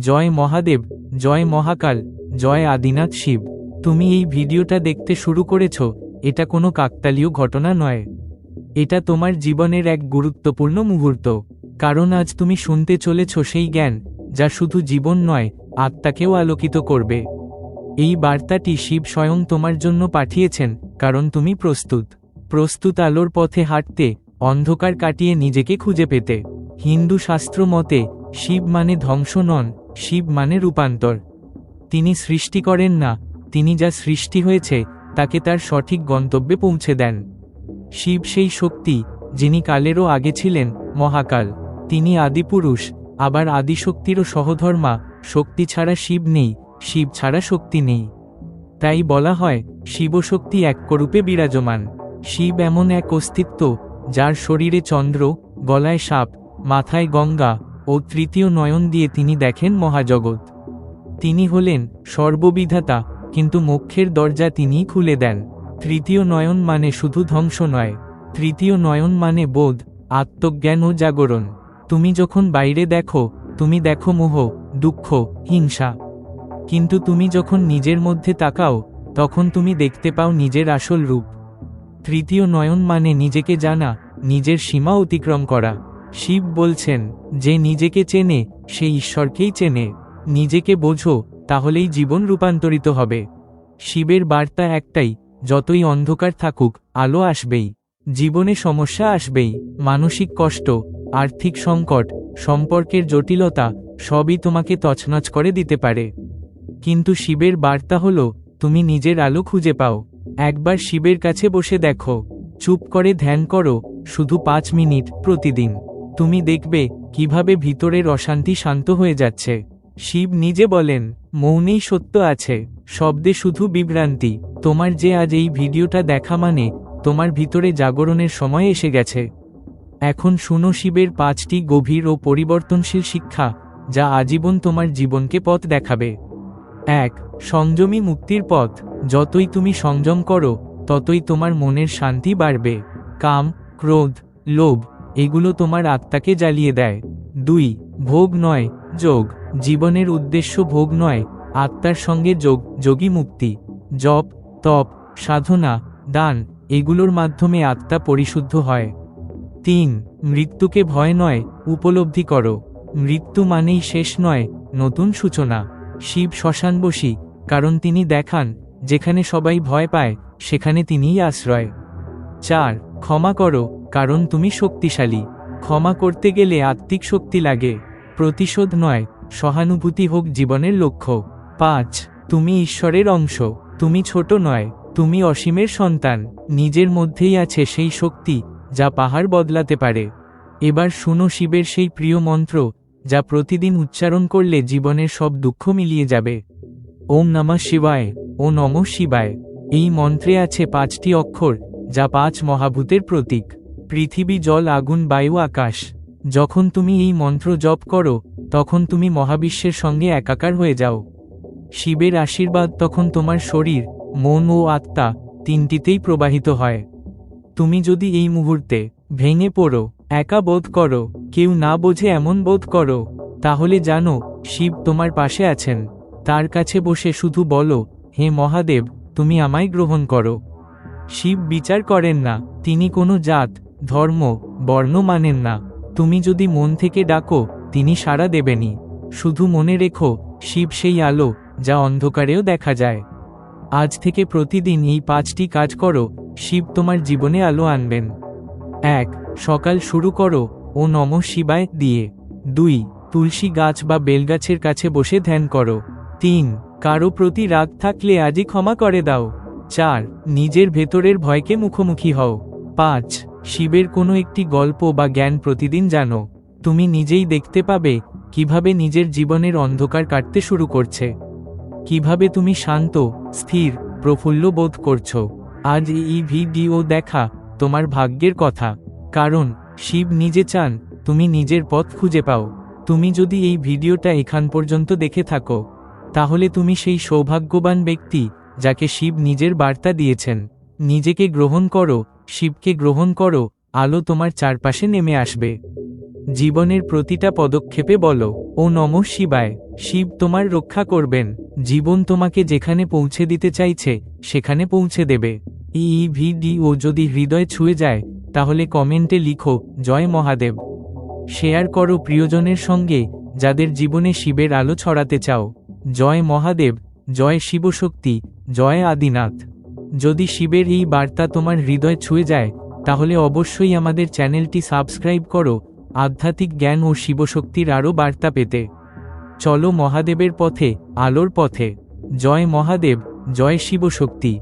জয় মহাদেব, জয় মহাকাল, জয় আদিনাথ শিব। তুমি এই ভিডিওটা দেখতে শুরু করেছ, এটা কোনো কাকতালীয় ঘটনা নয়। এটা তোমার জীবনের এক গুরুত্বপূর্ণ মুহূর্ত। কারণ আজ তুমি শুনতে চলেছ সেই জ্ঞান, যা শুধু জীবন নয়, আত্মাকেও আলোকিত করবে। এই বার্তাটি শিব স্বয়ং তোমার জন্য পাঠিয়েছেন, কারণ তুমি প্রস্তুত। প্রস্তুত আলোর পথে হাঁটতে, অন্ধকার কাটিয়ে নিজেকে খুঁজে পেতে। হিন্দু শাস্ত্র মতে, শিব মানে ধ্বংস নন শিব মানে রূপান্তর। তিনি সৃষ্টি করেন না, তিনি যা সৃষ্টি হয়েছে, তাকে তার সঠিক গন্তব্যে পৌঁছে দেন। শিব সেই শক্তি, যিনি কালেরও আগে ছিলেন, মহাকাল। তিনি আদিপুরুষ, আবার আদিশক্তিরও সহধর্মা, শক্তি ছাড়া শিব নেই, শিব ছাড়া শক্তি নেই। তাই বলা হয়, শিবশক্তি একরূপে বিরাজমান। শিব এমন এক অস্তিত্ব, যার শরীরে চন্দ্র, গলায় সাপ, মাথায় গঙ্গা ও তৃতীয় নয়ন দিয়ে তিনি দেখেন মহাজগৎ। তিনি হলেন সর্ববিধাতা, কিন্তু মোক্ষের দরজা তিনিই খুলে দেন। তৃতীয় নয়ন মানে শুধু ধ্বংস নয়। তৃতীয় নয়ন মানে বোধ, আত্মজ্ঞান ও জাগরণ। তুমি যখন বাইরে দেখো, তুমি দেখো মোহ, দুঃখ, হিংসা। কিন্তু তুমি যখন নিজের মধ্যে তাকাও, তখন তুমি দেখতে পাও নিজের আসল রূপ। তৃতীয় নয়ন মানে নিজেকে জানা, নিজের সীমা অতিক্রম করা। শিব বলছেন, যে নিজেকে চেনে, সে ঈশ্বরকেই চেনে। নিজেকে বোঝো, তাহলেই জীবন রূপান্তরিত হবে। শিবের বার্তা একটাই, যতই অন্ধকার থাকুক, আলো আসবেই। জীবনে সমস্যা আসবেই, মানসিক কষ্ট, আর্থিক সংকট, সম্পর্কের জটিলতা, সবই তোমাকে তছনছ করে দিতে পারে। কিন্তু শিবের বার্তা হল, তুমি নিজের আলো খুঁজে পাও। একবার শিবের কাছে বসে দেখো। চুপ করে ধ্যান করো, শুধু পাঁচ মিনিট প্রতিদিন। তুমি দেখবে কীভাবে ভিতরের অশান্তি শান্ত হয়ে যাচ্ছে। শিব নিজে বলেন, মৌনেই সত্য আছে, শব্দে শুধু বিভ্রান্তি, তোমার যে আজ এই ভিডিওটা দেখা মানে তোমার ভিতরে জাগরণের সময় এসে গেছে। এখন শুনো শিবের পাঁচটি গভীর ও পরিবর্তনশীল শিক্ষা, যা আজীবন তোমার জীবনকে পথ দেখাবে। এক, সংযমী মুক্তির পথ, যতই তুমি সংযম করো, ততই তোমার মনের শান্তি বাড়বে। কাম, ক্রোধ, লোভ এগুলো তোমার আত্মাকে জ্বালিয়ে দেয়। দুই, ভোগ নয়, যোগ। জীবনের উদ্দেশ্য ভোগ নয়, আত্মার সঙ্গে যোগ, যোগী মুক্তি। জপ, তপ, সাধনা, দান, এগুলোর মাধ্যমে আত্মা পরিশুদ্ধ হয়। তিন, মৃত্যুকে ভয় নয়, উপলব্ধি করো। মৃত্যু মানেই শেষ নয়, নতুন সূচনা। শিব শ্মশানবসী কারণ তিনি দেখান, যেখানে সবাই ভয় পায়, সেখানে তিনিই আশ্রয়। চার, ক্ষমা করো কারণ তুমি শক্তিশালী। ক্ষমা করতে গেলে আত্মিক শক্তি লাগে। প্রতিশোধ নয়, সহানুভূতি হোক জীবনের লক্ষ্য। পাঁচ, তুমি ঈশ্বরের অংশ। তুমি ছোট নয়, তুমি অসীমের সন্তান। নিজের মধ্যেই আছে সেই শক্তি, যা পাহাড় বদলাতে পারে। এবার শুনো শিবের সেই প্রিয় মন্ত্র, যা প্রতিদিন উচ্চারণ করলে জীবনের সব দুঃখ মিলিয়ে যাবে। ওম নমঃ শিবায়, ও নম শিবায়। এই মন্ত্রে আছে পাঁচটি অক্ষর, যা পাঁচ মহাভূতের প্রতীক। পৃথিবী জল আগুন বায়ু আকাশ। যখন তুমি এই মন্ত্র জপ করো, তখন তুমি মহাবিশ্বের সঙ্গে একাকার হয়ে যাও। শিবের আশীর্বাদ তখন তোমার শরীর, মন ও আত্মা তিনটিতেই প্রবাহিত হয়। তুমি যদি এই মুহূর্তে ভেঙে পড়ো, একা বোধ করো, কেউ না বোঝে এমন বোধ করো, তাহলে জানো, শিব তোমার পাশে আছেন। তার কাছে বসে শুধু বলো, হে মহাদেব, তুমি আমায় গ্রহণ করো। শিব বিচার করেন না, তিনি কোনো জাত, ধর্ম, বর্ণ মানেন না। তুমি যদি মন থেকে ডাকো, তিনি সাড়া দেবেনি শুধু মনে রেখো, শিব সেই আলো, যা অন্ধকারেও দেখা যায়। আজ থেকে প্রতিদিন এই পাঁচটি কাজ করো, শিব তোমার জীবনে আলো আনবেন। এক, সকাল শুরু করো, ও নম শিবায় দিয়ে। দুই, তুলসী গাছ বা বেলগাছের কাছে বসে ধ্যান করো। তিন, কারও প্রতি রাগ থাকলে আজই ক্ষমা করে দাও। চার, নিজের ভেতরের ভয়কে মুখোমুখি হও। পাঁচ, শিবের কোনো একটি গল্প বা জ্ঞান প্রতিদিন জানো। তুমি নিজেই দেখতে পাবে কীভাবে নিজের জীবনের অন্ধকার কাটতে শুরু করছে। কীভাবে তুমি শান্ত, স্থির, প্রফুল্ল বোধ করছ। আজ এই ভিডিও দেখা তোমার ভাগ্যের কথা। কারণ, শিব নিজে চান তুমি নিজের পথ খুঁজে পাও। তুমি যদি এই ভিডিওটা এখান পর্যন্ত দেখে থাকো, তাহলে তুমি সেই সৌভাগ্যবান ব্যক্তি যাকে শিব নিজের বার্তা দিয়েছেন, নিজেকে গ্রহণ করো, শিবকে গ্রহণ করো, আলো তোমার চারপাশে নেমে আসবে। জীবনের প্রতিটা পদক্ষেপে বলো, ও নম শিবায়, শিব তোমার রক্ষা করবেন, জীবন তোমাকে যেখানে পৌঁছে দিতে চাইছে, সেখানে পৌঁছে দেবে। এই ভিডিও যদি হৃদয় ছুঁয়ে যায়, তাহলে কমেন্টে লিখো, জয় মহাদেব। শেয়ার করো প্রিয়জনের সঙ্গে, যাদের জীবনে শিবের আলো ছড়াতে চাও। জয় মহাদেব জয় শিবশক্তি, জয় আদিনাথ। যদি শিবের এই বার্তা তোমার হৃদয় ছুঁয়ে যায়, তাহলে অবশ্যই আমাদের চ্যানেলটি সাবস্ক্রাইব করো, আধ্যাত্মিক জ্ঞান ও শিবশক্তির আরও বার্তা পেতে। চলো মহাদেবের পথে, আলোর পথে। জয় মহাদেব, জয় শিবশক্তি।